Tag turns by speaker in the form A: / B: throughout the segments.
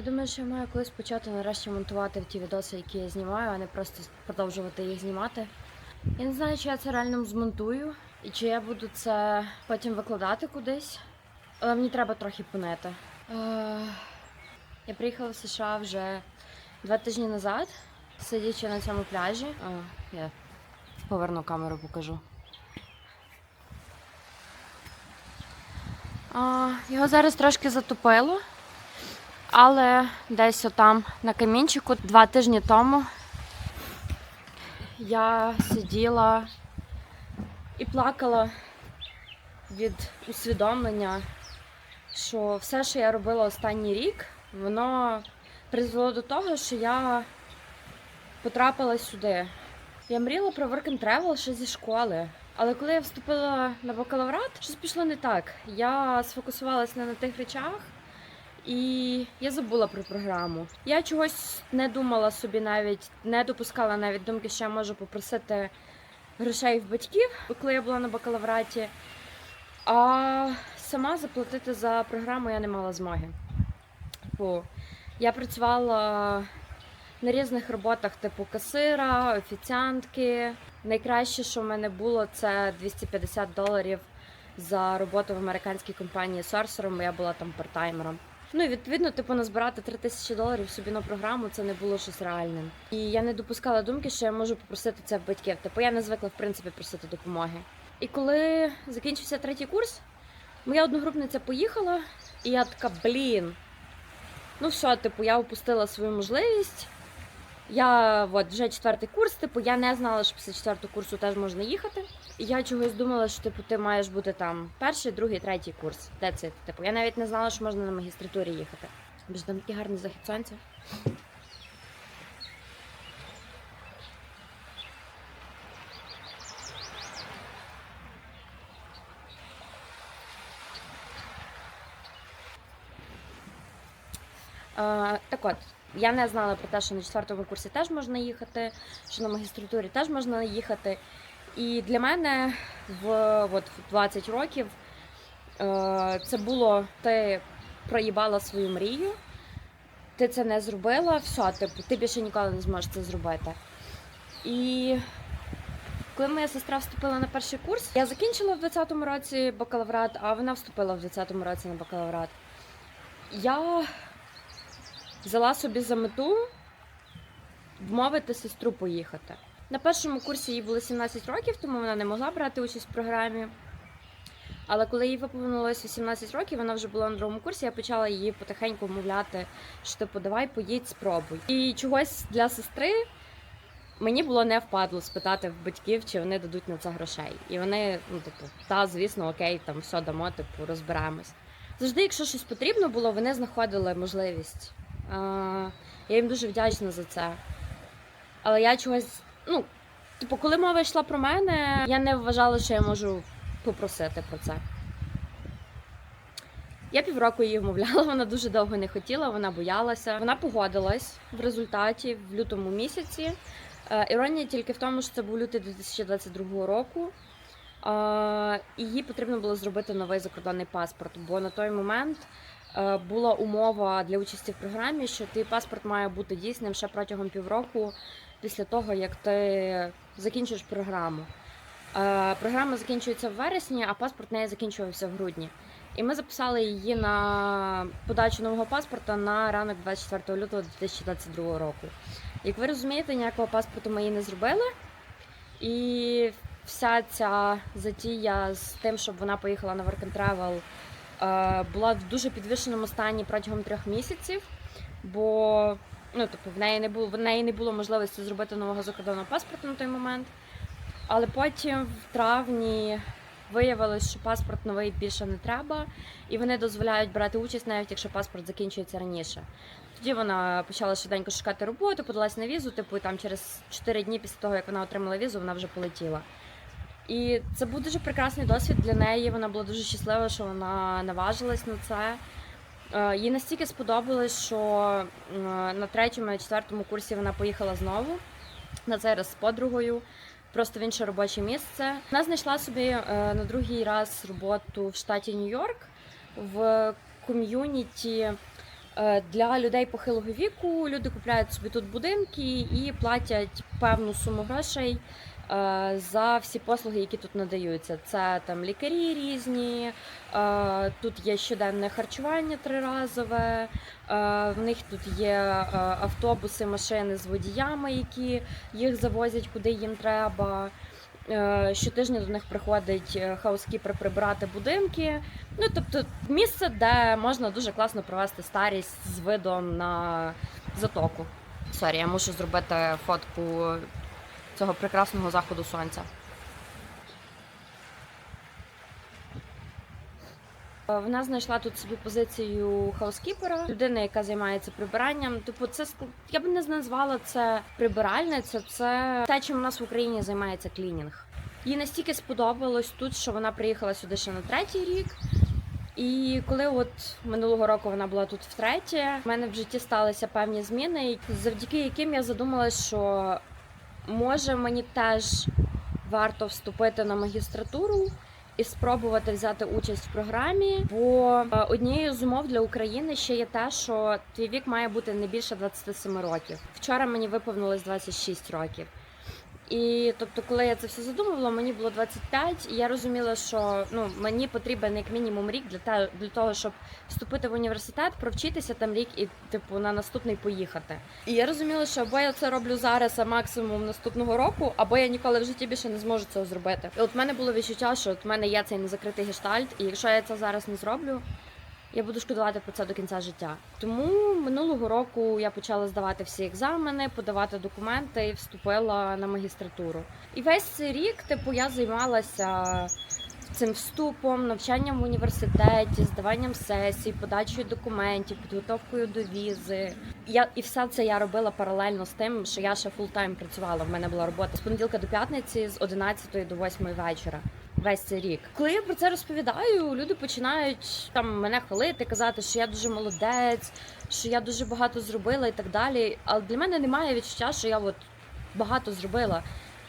A: Я думаю, що я маю колись почати нарешті монтувати ті відоси, які я знімаю, а не просто продовжувати їх знімати. Я не знаю, чи я це реально змонтую, і чи я буду це потім викладати кудись. Але мені треба трохи понити. Е, Я приїхала в США вже два тижні назад, сидячи на цьому пляжі. О, я поверну камеру, покажу. Його зараз трошки затопило, але десь отам на камінчику два тижні тому я сиділа і плакала від усвідомлення, що все, що я робила останній рік, воно призвело до того, що я потрапила сюди. Я мріяла про work and travel ще зі школи. Але коли я вступила на бакалаврат, щось пішло не так. Я сфокусувалася не на тих речах, і я забула про програму. Я чогось не думала собі навіть, не допускала навіть думки, що я можу попросити грошей в батьків, коли я була на бакалавраті. А сама заплатити за програму я не мала змоги. Бо я працювала на різних роботах, типу касира, офіціантки. Найкраще, що в мене було, це 250 доларів за роботу в американській компанії сорсером, я була там партаймером. Ну і відповідно, типу, назбирати 3 тисячі доларів собі на програму це не було щось реальним. І я не допускала думки, що я можу попросити це в батьків. Типу я не звикла в принципі просити допомоги. І коли закінчився третій курс, моя одногрупниця поїхала, і я така, блін. Ну все, типу, я упустила свою можливість. Я от вже четвертий курс, типу, я не знала, що після четвертого курсу теж можна їхати. І я чогось думала, що типу ти маєш бути там перший, другий, третій курс. Де це? Типу, я навіть не знала, що можна на магістратурі їхати. Бо там такий гарний захід сонця. Так от, я не знала про те, що на четвертому курсі теж можна їхати, що на магістратурі теж можна їхати. І для мене в, от, 20 років е, це було ти проїбала свою мрію, ти це не зробила, все, типу, ти більше ніколи не зможеш це зробити. І коли моя сестра вступила на перший курс, я закінчила в 20-му році бакалаврат, а вона вступила в 20-му році на бакалаврат. Я взяла собі за мету вмовити сестру поїхати. На першому курсі їй було 17 років, тому вона не могла брати участь в програмі. Але коли їй виповнилось 18 років, вона вже була на другому курсі, я почала її потихеньку вмовляти, що типу, давай поїдь, спробуй. І чогось для сестри мені було не впадло спитати в батьків, чи вони дадуть на це грошей. І вони, ну, типу, та, звісно, окей, там все дамо, типу, розберемось. Завжди, якщо щось потрібно було, вони знаходили можливість. Я їм дуже вдячна за це. Але я чогось, ну, типу, коли мова йшла про мене, я не вважала, що я можу попросити про це. Я півроку її вмовляла, вона дуже довго не хотіла, вона боялася. Вона погодилась в результаті в лютому місяці. Е, Іронія тільки в тому, що це був лютий 2022 року. Е, їй потрібно було зробити новий закордонний паспорт, бо на той момент була умова для участі в програмі, що твій паспорт має бути дійсним ще протягом півроку після того, як ти закінчиш програму. Е, Програма закінчується в вересні, а паспорт неї закінчувався в грудні. І ми записали її на подачу нового паспорта на ранок 24 лютого 2022 року. Як ви розумієте, ніякого паспорту ми їй не зробили. І вся ця затія з тим, щоб вона поїхала на Work and Travel, е, була в дуже підвищеному стані протягом трьох місяців, бо ну, тобто, в неї не було в неї не було можливості зробити нового закордонного паспорту на той момент. Але потім в травні виявилось, що паспорт новий більше не треба, і вони дозволяють брати участь, навіть якщо паспорт закінчується раніше. Тоді вона почала швиденько шукати роботу, подалась на візу, типу, і там через 4 дні після того, як вона отримала візу, вона вже полетіла. І це був дуже прекрасний досвід для неї. Вона була дуже щаслива, що вона наважилась на це. Е, Їй настільки сподобалось, що на третьому і четвертому курсі вона поїхала знову, на цей раз з подругою, просто в інше робоче місце. Вона знайшла собі е, на другий раз роботу в штаті Нью-Йорк в ком'юніті Е, Для людей похилого віку люди купляють собі тут будинки і платять певну суму грошей за всі послуги, які тут надаються. Це там лікарі різні, е, тут є щоденне харчування триразове, е, в них тут є е, автобуси, машини з водіями, які їх завозять куди їм треба. Е, Щотижня до них приходить е, хаускіпер прибирати будинки. Ну тобто місце, де можна дуже класно провести старість з видом на затоку. Сорі, я мушу зробити фотку цього прекрасного заходу сонця. Е, Вона знайшла тут собі позицію хаускіпера, людина, яка займається прибиранням. Типу, це я б не назвала це прибиральниця, це те, чим у нас в Україні займається клінінг. Їй настільки сподобалось тут, що вона приїхала сюди ще на третій рік. І коли от минулого року вона була тут втретє, в мене в житті сталися певні зміни, завдяки яким я задумалась, що може мені теж варто вступити на магістратуру і спробувати взяти участь в програмі. Бо е, однією з умов для України ще є те, що твій вік має бути не більше 27 років. Вчора мені виповнилось 26 років. І тобто, коли я це все задумувала, мені було 25, і я розуміла, що ну мені потрібен як мінімум рік для те, для того, щоб вступити в університет, провчитися там рік і типу на наступний поїхати. І я розуміла, що або я це роблю зараз, а максимум наступного року, або я ніколи в житті більше не зможу цього зробити. І от в мене було відчуття, що от в мене є цей незакритий гештальт, і якщо я це зараз не зроблю. Я буду шкодувати про це до кінця життя. Тому минулого року я почала здавати всі екзамени, подавати документи і вступила на магістратуру. І весь цей рік, типу, я займалася цим вступом, навчанням в університеті, здаванням сесій, подачею документів, підготовкою до візи. Я і все це я робила паралельно з тим, що я ще фултайм працювала. В мене була робота з понеділка до п'ятниці, з 11 до 8 вечора. Весь цей рік, коли я про це розповідаю, люди починають там мене хвалити, казати, що я дуже молодець, що я дуже багато зробила і так далі. Але для мене немає відчуття, що я от багато зробила.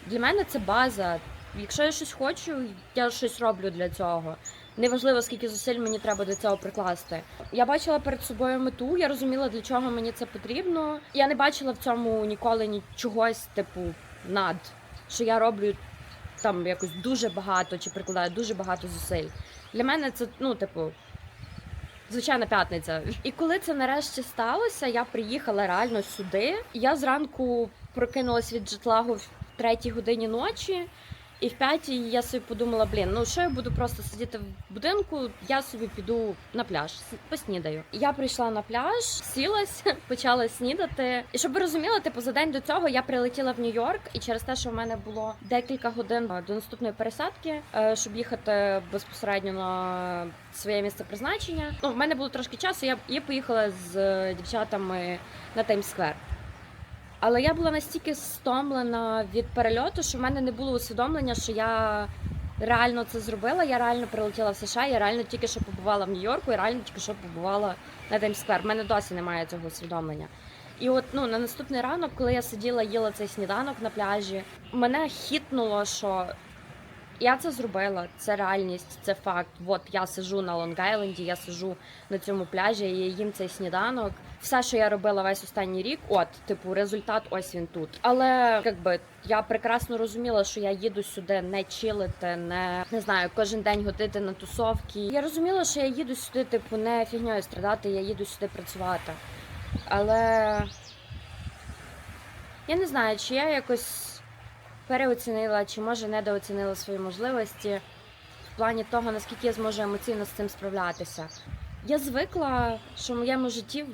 A: Для мене це база. Якщо я щось хочу, я щось роблю для цього. Неважливо, скільки зусиль мені треба до цього прикласти. Я бачила перед собою мету, я розуміла, для чого мені це потрібно. Я не бачила в цьому ніколи нічогось, типу, над що я роблю там якось дуже багато чи прикладає дуже багато зусиль. Для мене це, ну, типу, звичайна п'ятниця. І коли це нарешті сталося, я приїхала реально сюди. Я зранку прокинулась від житлагу в третій годині ночі. І в п'ятій я собі подумала, блін, ну що я буду просто сидіти в будинку, я собі піду на пляж, поснідаю. Я прийшла на пляж, сілась, почала снідати. І щоб ви розуміли, типу за день до цього я прилетіла в Нью-Йорк, і через те, що в мене було декілька годин до наступної пересадки, е, щоб їхати безпосередньо на своє місце призначення. Ну, в мене було трошки часу. Я, я поїхала з е, дівчатами на Таймс-сквер. Але я була настільки стомлена від перельоту, що в мене не було усвідомлення, що я реально це зробила. Я реально прилетіла в США, я реально тільки що побувала в Нью-Йорку, і реально тільки що побувала на Таймс-сквер. У мене досі немає цього усвідомлення. І от ну на наступний ранок, коли я сиділа, їла цей сніданок на пляжі, мене хітнуло, що я це зробила, це реальність, це факт. От я сижу на Лонг-Айленді, я сижу на цьому пляжі, я їм цей сніданок. Все, що я робила весь останній рік, от, типу, результат ось він тут. Але якби я прекрасно розуміла, що я їду сюди не чилити, не, не знаю, кожен день годити на тусовки. Я розуміла, що я їду сюди, типу, не фігньою страдати, я їду сюди працювати. Але я не знаю, чи я якось переоцінила, чи може недооцінила свої можливості в плані того, наскільки я зможу емоційно з цим справлятися. Я звикла, що в моєму житті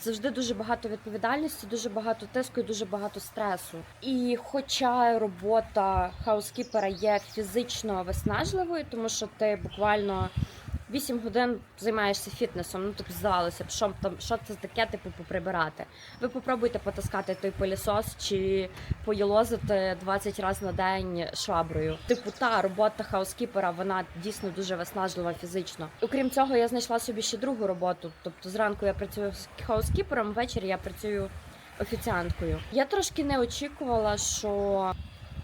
A: завжди дуже багато відповідальності, дуже багато тиску і дуже багато стресу. І хоча робота хаускіпера є фізично виснажливою, тому що ти буквально 8 годин займаєшся фітнесом. Ну тобто здавалося б, що там що це таке, типу, поприбирати. Ви попробуйте потаскати той пилісос чи поїлозити 20 разів на день шваброю. Типу, та робота хаускіпера, вона дійсно дуже виснажлива фізично. Окрім цього, я знайшла собі ще другу роботу. Тобто, зранку я працюю хаускіпером, ввечері я працюю офіціанткою. Я трошки не очікувала, що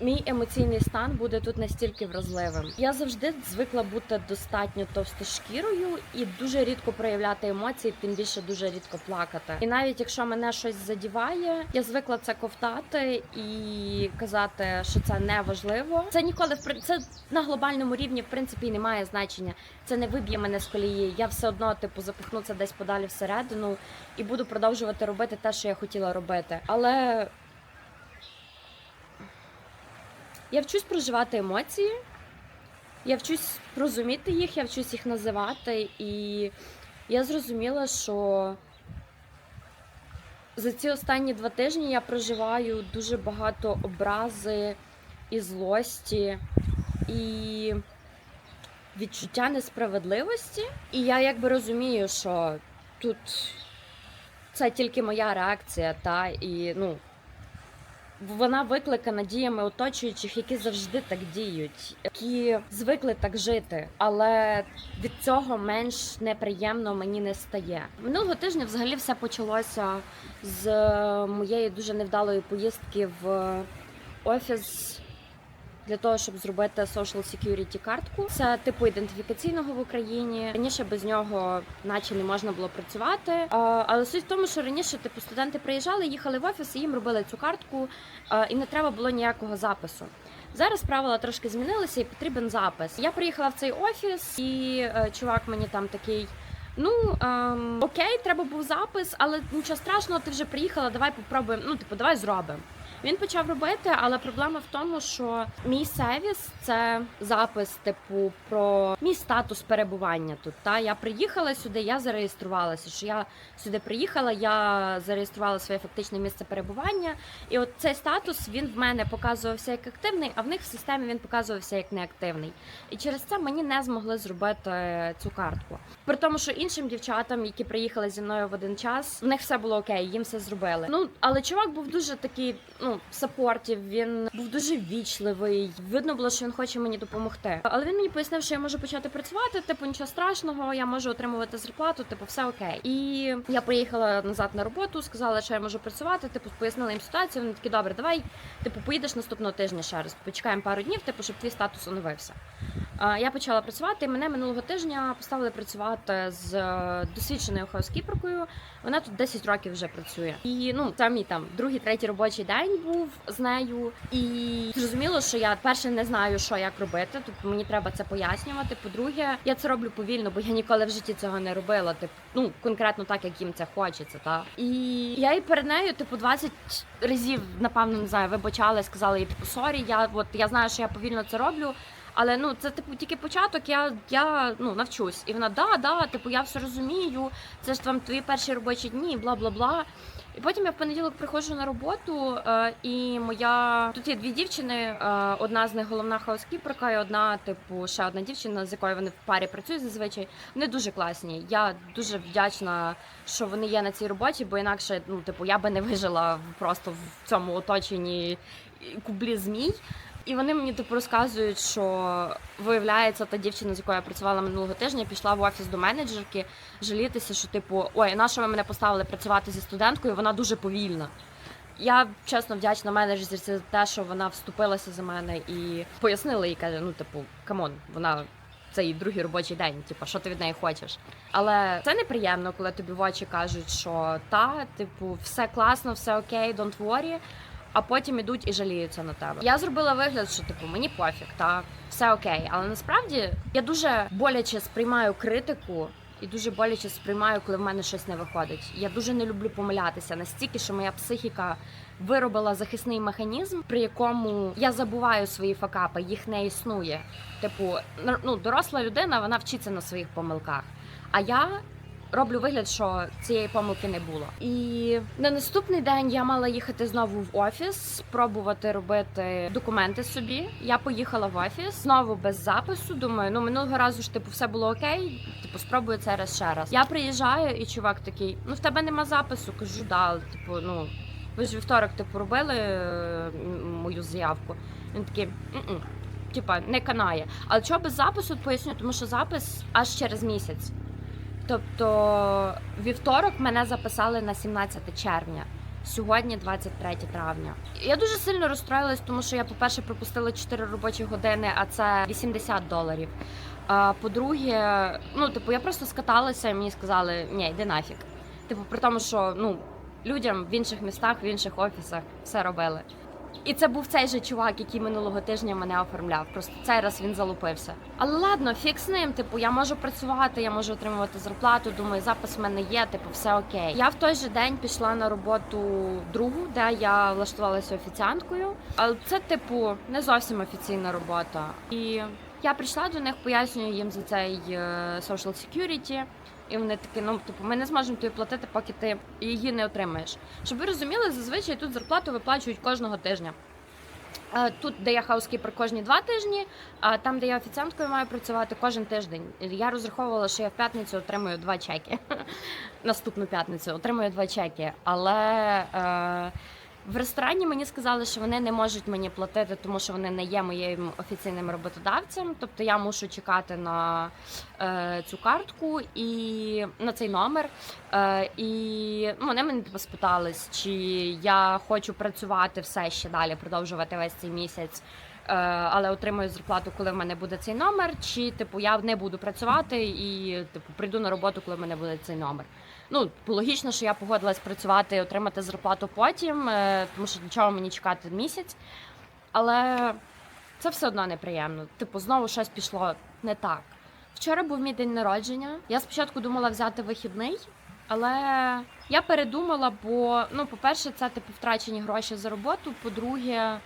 A: мій емоційний стан буде тут настільки вразливим. Я завжди звикла бути достатньо товстошкірою і дуже рідко проявляти емоції, тим більше дуже рідко плакати. І навіть якщо мене щось задіває, я звикла це ковтати і казати, що це не важливо. Це ніколи в це на глобальному рівні в принципі не має значення. Це не виб'є мене з колії. Я все одно типу запихну це десь подалі всередину і буду продовжувати робити те, що я хотіла робити. Але я вчусь проживати емоції, я вчусь розуміти їх, я вчусь їх називати, і я зрозуміла, що за ці останні два тижні я проживаю дуже багато образи і злості, і відчуття несправедливості. І я якби розумію, що тут це тільки моя реакція, та і ну. Вона викликана діями оточуючих, які завжди так діють, які звикли так жити, але від цього менш неприємно мені не стає. Минулого тижня взагалі все почалося з моєї дуже невдалої поїздки в офіс для того, щоб зробити social security картку. Це типу ідентифікаційного в Україні. Раніше без нього, наче не можна було працювати. Але суть в тому, що раніше типу студенти приїжджали, їхали в офіс і їм робили цю картку, і не треба було ніякого запису. Зараз правила трошки змінилися і потрібен запис. Я приїхала в цей офіс, і е, чувак мені там такий. Ну ем, окей, треба був запис, але нічого страшного, ти вже приїхала. Давай попробуємо. Ну, типу, давай зробимо. Він почав робити, але проблема в тому, що мій сервіс це запис, типу, про мій статус перебування тут. Та я приїхала сюди, я зареєструвалася. Що я сюди приїхала, я зареєструвала своє фактичне місце перебування. І от цей статус він в мене показувався як активний, а в них в системі він показувався як неактивний. І через це мені не змогли зробити цю картку. При тому, що іншим дівчатам, які приїхали зі мною в один час, в них все було окей, їм все зробили. Ну але чувак був дуже такий, ну саппортів, він був дуже вічливий. Видно було, що він хоче мені допомогти. Але він мені пояснив, що я можу почати працювати. Типу, нічого страшного, я можу отримувати зарплату, типу, все окей. І я приїхала назад на роботу, сказала, що я можу працювати. Типу, пояснила їм ситуацію. Вони такі, добре, давай, типу, поїдеш наступного тижня ще раз. Почекаємо пару днів, типу, щоб твій статус оновився. Я почала працювати, і мене минулого тижня поставили працювати з е, досвідченою хаускіперкою. Вона тут 10 років вже працює. І ну мій там другий, третій робочий день був з нею. І зрозуміло, що я перше не знаю, що як робити. Тобто мені треба це пояснювати. По-друге, я це роблю повільно, бо я ніколи в житті цього не робила. Типу, ну конкретно так, як їм це хочеться. Та і я і перед нею, типу, 20 разів, напевно, не знаю, вибачала, сказала їй, типу, сорі, я от я знаю, що я повільно це роблю. Але ну це типу тільки початок. Я я ну навчусь. І вона да, да, типу, я все розумію. Це ж там твої перші робочі дні, бла бла бла. І потім я в понеділок приходжу на роботу, е, і моя тут є дві дівчини. Е, одна з них головна хаускіперка, і одна, типу, ще одна дівчина, з якою вони в парі працюють зазвичай. Вони дуже класні. Я дуже вдячна, що вони є на цій роботі, бо інакше, ну типу, я би не вижила просто в цьому оточенні кублі змій. І вони мені типу розказують, що виявляється, та дівчина, з якою я працювала минулого тижня, пішла в офіс до менеджерки жалітися, що типу, ой, на що ви мене поставили працювати зі студенткою? Вона дуже повільна. Я чесно вдячна менеджерці за те, що вона вступилася за мене і пояснила їй, каже: ну, типу, камон, вона це її другий робочий день. Типу, що ти від неї хочеш? Але це неприємно, коли тобі в очі кажуть, що та, типу, все класно, все окей, don't worry, а потім ідуть і жаліються на тебе. Я зробила вигляд, що типу мені пофіг, та все окей. Але насправді я дуже боляче сприймаю критику. І дуже боляче сприймаю, коли в мене щось не виходить. Я дуже не люблю помилятися настільки, що моя психіка виробила захисний механізм, при якому я забуваю свої факапи, їх не існує. Типу, ну доросла людина, вона вчиться на своїх помилках. А я роблю вигляд, що цієї помилки не було. І на наступний день я мала їхати знову в офіс, спробувати робити документи собі. Я поїхала в офіс знову без запису. Думаю, ну минулого разу ж типу все було окей. Типу, спробую це раз ще раз. Я приїжджаю, і чувак такий: ну в тебе нема запису. Кажу, да, типу, ну. Ви ж вівторок типу робили е, мою заявку. Він такий, типа, не канає. Але чого без запису поясню, тому що запис аж через місяць. Тобто вівторок мене записали на 17 червня. Сьогодні 23 травня. Я дуже сильно розстроїлась, тому що я, по-перше, пропустила 4 робочі години, а це 80 доларів. А по-друге, ну, типу, я просто скаталася і мені сказали, ні, йди нафіг. Типу, при тому, що ну, людям в інших містах, в інших офісах все робили. І це був цей же чувак, який минулого тижня мене оформляв. Просто цей раз він залупився. Але ладно, фік з ним. Типу, я можу працювати, я можу отримувати зарплату. Думаю, запис в мене є. Типу, все окей. Я в той же день пішла на роботу другу, де я влаштувалася офіціанткою. Але це, типу, не зовсім офіційна робота. І я прийшла до них, пояснюю їм за цей е, social security. І вони такі, ну типу, ми не зможемо тобі платити, поки ти її не отримаєш. Щоб ви розуміли, зазвичай тут зарплату виплачують кожного тижня. Е, Тут, де я хаускіпер кожні два тижні, а там, де я офіціанткою маю працювати кожен тиждень. Я розраховувала, що я в п'ятницю отримую два чеки. Наступну п'ятницю отримую два чеки. Але е, в ресторані мені сказали, що вони не можуть мені платити, тому що вони не є моїм офіційним роботодавцем. Тобто я мушу чекати на е, цю картку і на цей номер. Е, і ну, вони мене спитались, чи я хочу працювати все ще далі, продовжувати весь цей місяць. е, Але отримую зарплату, коли в мене буде цей номер, чи типу я не буду працювати і типу прийду на роботу, коли в мене буде цей номер. Ну, логічно, що я погодилась працювати отримати зарплату потім, е, тому що нічого мені чекати місяць. Але це все одно неприємно. Типу, знову щось пішло не так. Вчора був мій день народження. Я спочатку думала взяти вихідний, але я передумала, бо ну, по-перше, це типу втрачені гроші за роботу. По-друге,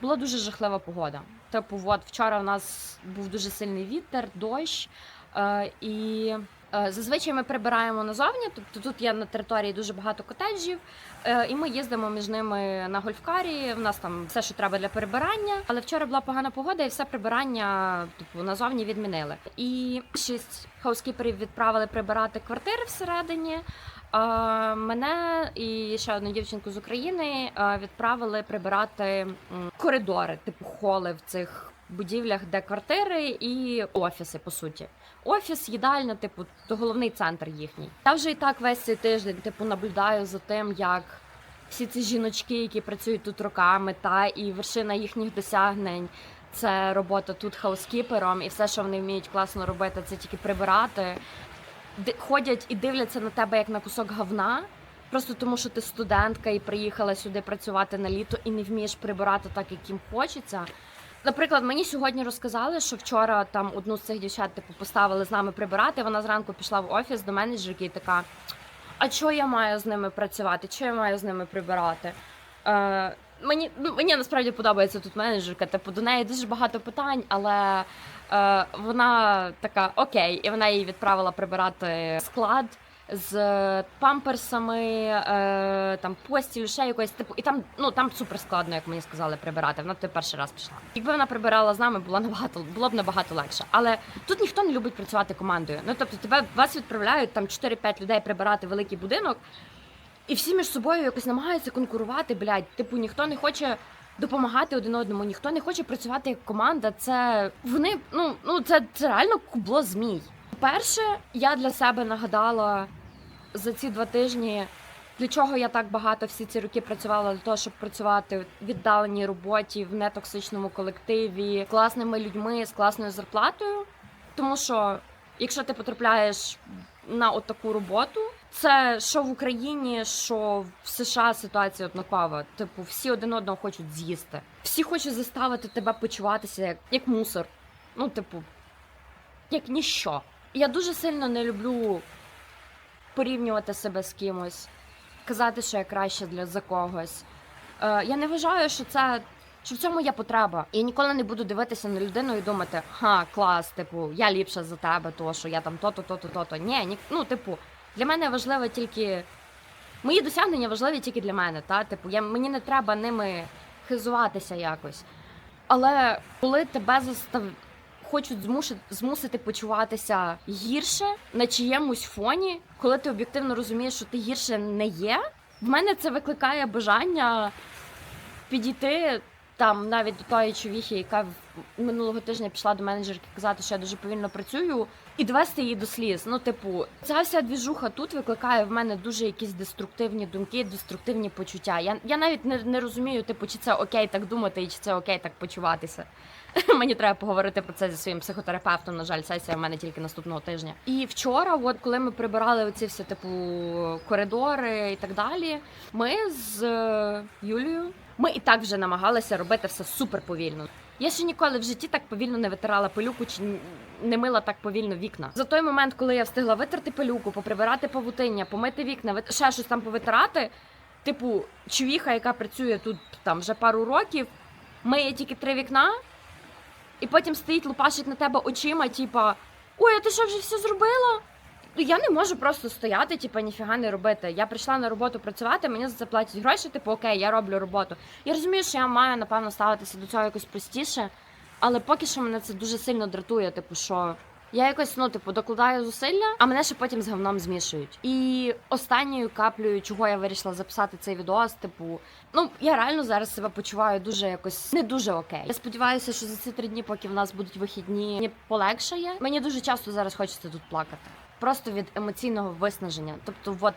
A: була дуже жахлива погода. Типу, от вчора в нас був дуже сильний вітер, дощ. Е, і зазвичай ми прибираємо назовні. Тобто тут є на території дуже багато котеджів, е, і ми їздимо між ними на гольфкарі. У нас там все, що треба для прибирання. Але вчора була погана погода, і все прибирання типу назовні відмінили. І шість хаускіперів відправили прибирати квартири всередині. А мене і ще одну дівчинку з України е, відправили прибирати коридори, типу холи в цих будівлях, де квартири і офіси, по суті. Офіс, їдальня, типу, то головний центр їхній. Я вже і так весь цей тиждень, типу, наблюдаю за тим, як всі ці жіночки, які працюють тут роками, та і вершина їхніх досягнень. Це робота тут хаускіпером, і все, що вони вміють класно робити, це тільки прибирати. Ходять і дивляться на тебе як на кусок говна, просто тому що ти студентка і приїхала сюди працювати на літо і не вмієш прибирати так, як їм хочеться. Наприклад, мені сьогодні розказали, що вчора там одну з цих дівчат типу поставили з нами прибирати. Вона зранку пішла в офіс до менеджерки і така: А що я маю з ними працювати? Що я маю з ними прибирати? Е, мені, ну, мені насправді подобається тут менеджерка. Типу, до неї дуже багато питань, але е, вона така окей, і вона їй відправила прибирати склад. З памперсами, е, там постіль, ще якось типу, і там ну там супер складно, як мені сказали, прибирати. Вона той перший раз пішла. Якби вона прибирала з нами, було набагато було б набагато легше. Але тут ніхто не любить працювати командою. Ну тобто, тебе вас відправляють там 4-5 людей прибирати великий будинок, і всі між собою якось намагаються конкурувати. Блядь, типу, ніхто не хоче. Допомагати один одному, ніхто не хоче працювати як команда. Це вони ну ну це, це реально кубло змій. Перше, я для себе нагадала за ці два тижні, для чого я так багато всі ці роки працювала для того, щоб працювати в віддаленій роботі, в нетоксичному колективі, з класними людьми, з класною зарплатою. Тому що якщо ти потрапляєш на от таку роботу, це що в Україні, що в США ситуація однакова. Типу, всі один одного хочуть з'їсти. Всі хочуть заставити тебе почуватися як, як мусор. Ну, типу, як ніщо. Я дуже сильно не люблю порівнювати себе з кимось, казати, що я краще для за когось. Е, я не вважаю, що це. Що в цьому є потреба. Я ніколи не буду дивитися на людину і думати, ха, клас, типу, я ліпша за тебе, то що я там то-то, то-то, то-то. Ні, ні, ну, типу, для мене важливо тільки. Мої досягнення важливі тільки для мене, та? Типу, я, мені не треба ними хизуватися якось. Але коли тебе застав... хочуть змусити, змусити почуватися гірше на чиємусь фоні, коли ти об'єктивно розумієш, що ти гірше не є, в мене це викликає бажання підійти там навіть до тої човіхи, яка минулого тижня пішла до менеджерки казати, що я дуже повільно працюю, і довести її до сліз. Ну, типу, ця вся двіжуха тут викликає в мене дуже якісь деструктивні думки, деструктивні почуття. Я, я навіть не, не розумію, типу, чи це окей так думати, і чи це окей так почуватися. Мені треба поговорити про це зі своїм психотерапевтом. На жаль, сесія в мене тільки наступного тижня. І вчора, от коли ми прибирали оці всі типу коридори і так далі, ми з е, Юлією. Ми і так вже намагалися робити все супер повільно. Я ще ніколи в житті так повільно не витирала пилюку чи не мила так повільно вікна. За той момент, коли я встигла витерти пилюку, поприбирати павутиння, помити вікна, вит- ще щось там повитирати. Типу, чувіха, яка працює тут там вже пару років, миє тільки три вікна, і потім стоїть, лупашить на тебе очима, типа, ой, а ти що вже все зробила? Ну, я не можу просто стояти, типу, ніфіга не робити. Я прийшла на роботу працювати, мені за це платять гроші, типу, окей, я роблю роботу. Я розумію, що я маю, напевно, ставитися до цього якось простіше, але поки що мене це дуже сильно дратує, типу, що. Я якось ну типу докладаю зусилля, а мене ще потім з говном змішують. І останньою каплею, чого я вирішила записати цей відео, типу, ну я реально зараз себе почуваю дуже якось не дуже окей. Я сподіваюся, що за ці три дні, поки в нас будуть вихідні, мені полегшає. Мені дуже часто зараз хочеться тут плакати. Просто від емоційного виснаження. Тобто, от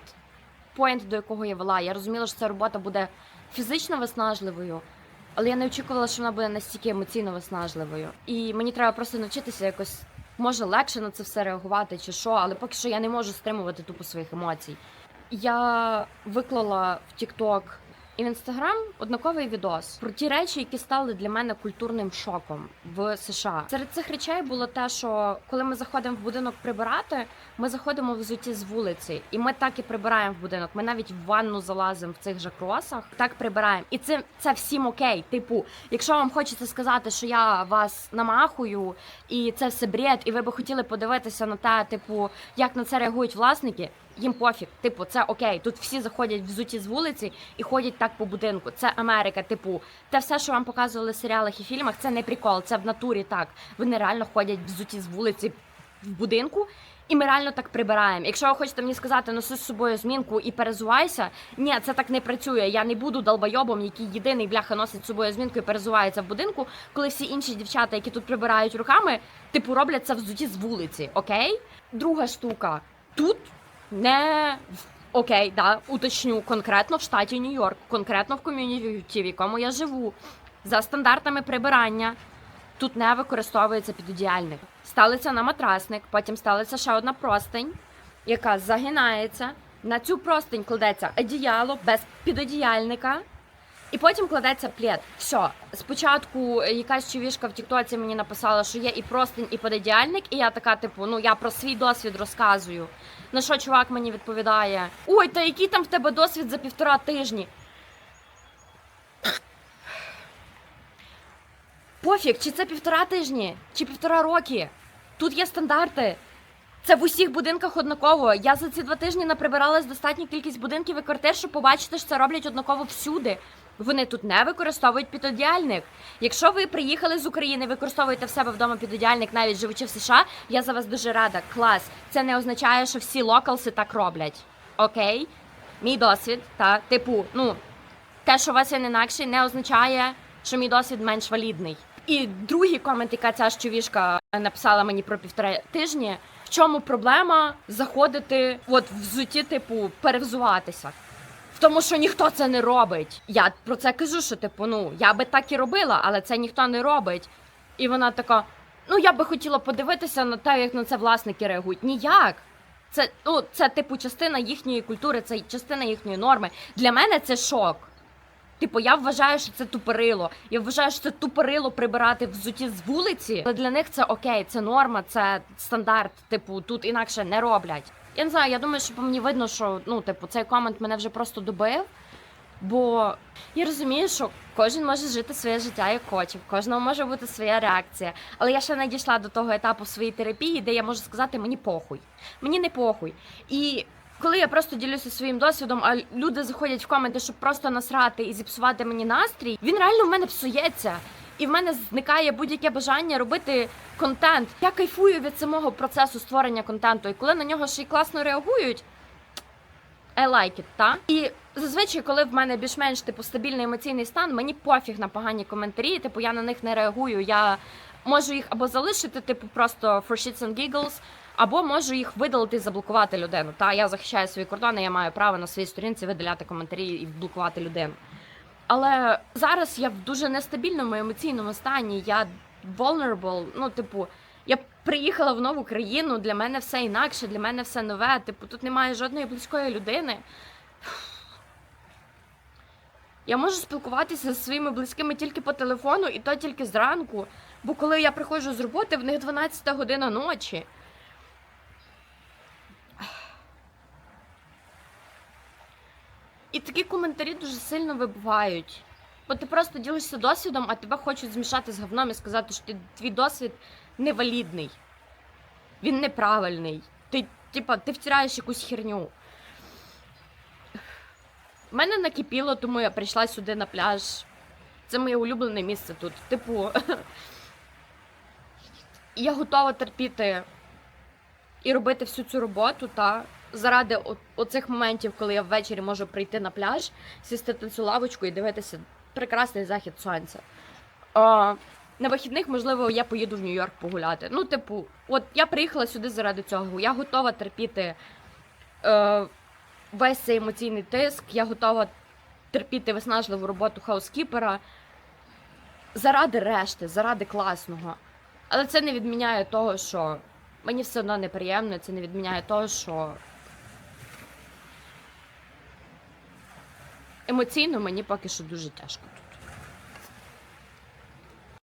A: поінт, до якого я вела, я розуміла, що ця робота буде фізично виснажливою. Але я не очікувала, що вона буде настільки емоційно виснажливою. І мені треба просто навчитися якось може легше на це все реагувати чи що, але поки що я не можу стримувати тупо своїх емоцій. Я виклала в TikTok і в Instagram однаковий відос про ті речі, які стали для мене культурним шоком в США. Серед цих речей було те, що коли ми заходимо в будинок прибирати, ми заходимо в взуті з вулиці, і ми так і прибираємо в будинок. Ми навіть в ванну залазимо в цих же кросах, так прибираємо. І це, це всім окей. Типу, якщо вам хочеться сказати, що я вас намахую, і це все бред, і ви би хотіли подивитися на те, типу, як на це реагують власники. Їм пофіг, типу, це окей. Тут всі заходять взуті з вулиці і ходять так по будинку. Це Америка. Типу, те все, що вам показували в серіалах і фільмах, це не прикол, це в натурі так. Вони реально ходять взуті з вулиці в будинку. І ми реально так прибираємо. Якщо ви хочете мені сказати, носи з собою змінку і перезувайся, ні, це так не працює. Я не буду долбойобом, який єдиний бляха носить з собою змінку і перезувається в будинку, коли всі інші дівчата, які тут прибирають руками, типу роблять це взуті з вулиці. Окей? Друга штука. Тут не окей, да, уточню конкретно в штаті Нью-Йорк, конкретно в ком'юніті, в якому я живу, за стандартами прибирання. Тут не використовується підодіяльник. Ставиться на матрасник, потім ставиться ще одна простень, яка загинається. На цю простень кладеться одіяло без підодіяльника. І потім кладеться плед. Все. Спочатку якась човішка в Тіктоці мені написала, що є і простень, і пододіяльник, і я така, типу, ну я про свій досвід розказую. На що чувак мені відповідає: Ой, та який там в тебе досвід за півтора тижні? Пофіг, чи це півтора тижні, чи півтора роки. Тут є стандарти. Це в усіх будинках однаково. Я за ці два тижні наприбиралась достатню кількість будинків і квартир, щоб побачити, що це роблять однаково всюди. Вони тут не використовують підодіяльник. Якщо ви приїхали з України, використовуєте в себе вдома підодіяльник, навіть живучи в США, я за вас дуже рада. Клас. Це не означає, що всі локалси так роблять. Окей? Мій досвід, та типу, ну, те, що у вас він інакший, не означає, що мій досвід менш валідний. І другий комент, яка ця ж човішка написала мені про півтора тижні. В чому проблема заходити от взуті, типу, перевзуватися? Тому, що ніхто це не робить. Я про це кажу, що типу, ну я би так і робила, але це ніхто не робить. І вона така: ну я би хотіла подивитися на те, як на це власники реагують. Ніяк. Це ну це типу частина їхньої культури, це частина їхньої норми. Для мене це шок. Типу, я вважаю, що це тупорило. Я вважаю, що це тупорило прибирати взуті з вулиці. Але для них це окей, це норма, це стандарт. Типу, тут інакше не роблять. Я не знаю, я думаю, що мені видно, що ну, типу, цей комент мене вже просто добив. Бо я розумію, що кожен може жити своє життя як хоче, в кожного може бути своя реакція. Але я ще не дійшла до того етапу в своїй терапії, де я можу сказати мені похуй. Мені не похуй. І коли я просто ділюся своїм досвідом, а люди заходять в коменти, щоб просто насрати і зіпсувати мені настрій, він реально в мене псується. І в мене зникає будь-яке бажання робити контент. Я кайфую від самого процесу створення контенту. І коли на нього ще й класно реагують, I like it, та? І зазвичай, коли в мене більш-менш типу стабільний емоційний стан, мені пофіг на погані коментарі, типу я на них не реагую. Я можу їх або залишити, типу, просто for shits and giggles, або можу їх видалити і заблокувати людину. Та я захищаю свої кордони, я маю право на своїй сторінці видаляти коментарі і блокувати людину. Але зараз я в дуже нестабільному емоційному стані. Я vulnerable, ну, типу, я приїхала в нову країну, для мене все інакше, для мене все нове. Типу, тут немає жодної близької людини. Я можу спілкуватися зі своїми близькими тільки по телефону, і то тільки зранку. Бо коли я приходжу з роботи, в них 12 година ночі. І такі коментарі дуже сильно вибивають. Бо ти просто ділишся досвідом, а тебе хочуть змішати з говном і сказати, що ти, твій досвід невалідний. Він неправильний. Ти, типа, ти втираєш якусь херню. Мене накипіло, тому я прийшла сюди на пляж. Це моє улюблене місце тут. Типу, я готова терпіти і робити всю цю роботу, та заради оцих моментів, коли я ввечері можу прийти на пляж, сісти на цю лавочку і дивитися прекрасний захід сонця. А, на вихідних, можливо, я поїду в Нью-Йорк погуляти. Ну, типу, от я приїхала сюди заради цього. Я готова терпіти е, весь цей емоційний тиск, я готова терпіти виснажливу роботу хаускіпера заради решти, заради класного. Але це не відміняє того, що мені все одно неприємно, це не відміняє того, що емоційно мені поки що дуже тяжко.